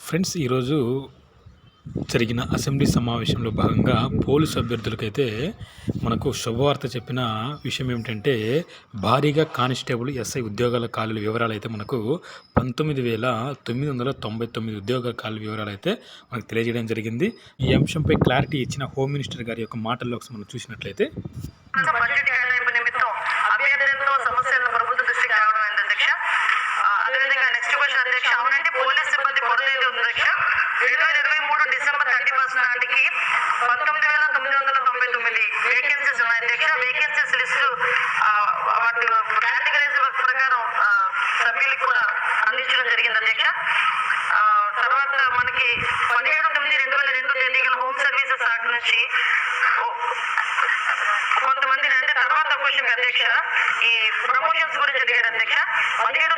Friends ఈరోజు జరిగిన assembly సమావేశంలో భాగంగా పోలీసు అభ్యర్థులకైతే మనకు శుభవార్త చెప్పిన విషయం ఏమిటంటే భారీగా కానిస్టేబుల్ ఎస్ఐ ఉద్యోగాల ఖాళీల వివరాలు అయితే మనకు పంతొమ్మిది వేల తొమ్మిది వందల తొంభై తొమ్మిది ఉద్యోగ ఖాళీల వివరాలు అయితే మనకు తెలియజేయడం జరిగింది. ఈ అంశంపై క్లారిటీ ఇచ్చిన హోమ్ మినిస్టర్ గారి యొక్క మాటల్లో ఒకసారి మనం చూసినట్లయితే సమస్యలను ప్రభుత్వ అధ్యక్ష? అదేవిధంగా నెక్స్ట్ క్వశ్చన్ అధ్యక్ష అవునంటే కొరత రెండు వేల ఇరవై మూడు డిసెంబర్ థర్టీ ఫస్ట్ నాటికి పంతొమ్మిది వేల తొమ్మిది వందల తొంభై తొమ్మిది వేకెన్సీస్ ఉన్నాయి. అధ్యక్ష వేకెన్సీస్ లిస్టు వాటి కేటగిరీస్ ప్రకారం ఆ, సభ్యులకు కూడా అందించడం జరిగింది. అధ్యక్ష తర్వాత మనకి పదిహేడు తొమ్మిది రెండు వేల రెండు తేదీన హోమ్ సర్వీసెస్ యాక్ట్ నుంచి కొంతమంది అంటే తర్వాత క్వశ్చన్ అధ్యక్ష ఈ ప్రమోషన్స్ గురించి అడిగారు. అధ్యక్ష పదిహేడు